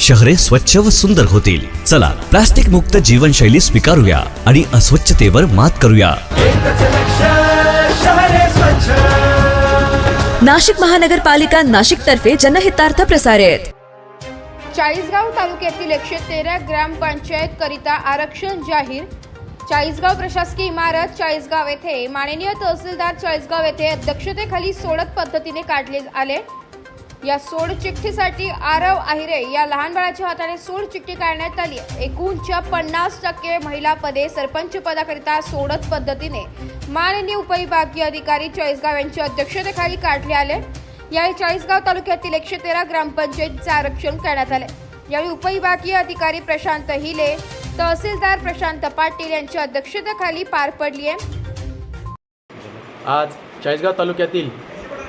शहरे स्वच्छ व सुंदर होतील. चला प्लास्टिक मुक्त जीवनशैली स्वीकारूया आणि अस्वच्छतेवर मात करूया. नाशिक महानगरपालिका नाशिक तर्फे जनहितार्थ प्रसारित. चाळीसगाव तालुक्यातील एकशे तेरा ग्रामपंचायत करिता आरक्षण जाहीर. चाळीसगाव प्रशासकीय इमारत चाळीसगाव येथे माननीय तहसीलदार चाळीसगाव येथे अध्यक्षतेखाली सोडत पद्धतीने काढले आले. या सोड चिठ्ठीसाठी आरव आहिरे या लहान बाळाच्या हाताने सोड चिठ्ठी काढण्यात आली एकूणच्या पन्नास टक्के महिला पदे सरपंच पदाकरिता सोडत पद्धतीने माननीय उपविभागीय अधिकारी चाळीसगाव यांच्या अध्यक्षतेखाली काढले आले. यावेळी चाळीसगाव तालुक्यातील एकशे तेरा ग्रामपंचायतीचे आरक्षण करण्यात आले. यावेळी उपविभागीय अधिकारी प्रशांत हिले तहसीलदार प्रशांत पाटील यांच्या अध्यक्षतेखाली पार पडली आहे. आज चाळीसगाव तालुक्यातील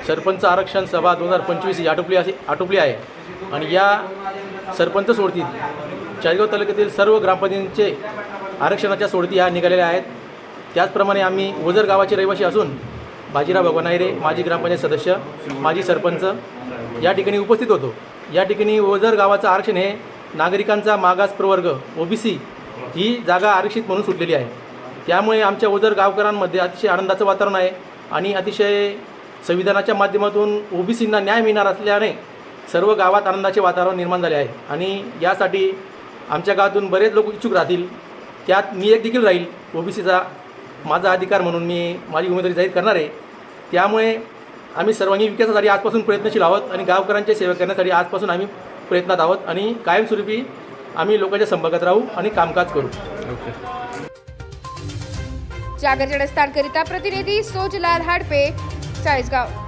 सरपंच आरक्षण सभा दोन हजार पंचवीस ही आटोपली अशी आटोपली आहे. आणि या सरपंच सोडतीत. चाळीसगाव तालुक्यातील सर्व ग्रामपंचायतींचे आरक्षणाच्या सोडती ह्या निघालेल्या आहेत. त्याचप्रमाणे आम्ही ओझर गावाचे रहिवासी असून बाजीराव भगवानायरे माजी ग्रामपंचायत सदस्य माजी सरपंच या ठिकाणी उपस्थित होतो. या ठिकाणी ओझर गावाचं आरक्षण हे नागरिकांचा मागास प्रवर्ग ओबीसी ही जागा आरक्षित म्हणून सुटलेली आहे. त्यामुळे आमच्या ओझर गावकरांमध्ये अतिशय आनंदाचं वातावरण आहे आणि अतिशय संविधानाच्या माध्यमातून ओबीसींना न्याय मिळणार असल्याने सर्व गावात आनंदाचे वातावरण निर्माण झाले आहे. आणि यासाठी आमच्या गावातून बरेच लोक इच्छुक राहतील. त्यात मी एक देखील राहील. ओबीसीचा माझा अधिकार म्हणून मी माझी उमेदवारी जाहीर करणार आहे. त्यामुळे आम्ही सर्वांगी विकासासाठी आजपासून प्रयत्नशील आहोत आणि गावकऱ्यांची सेवा करण्यासाठी आजपासून आम्ही प्रयत्नात आहोत आणि कायमस्वरूपी आम्ही लोकांच्या संपर्कात राहू आणि कामकाज करू. जागर जडस्थानकरिता प्रतिनिधी सोजलाल हाडपे चाळीसगाव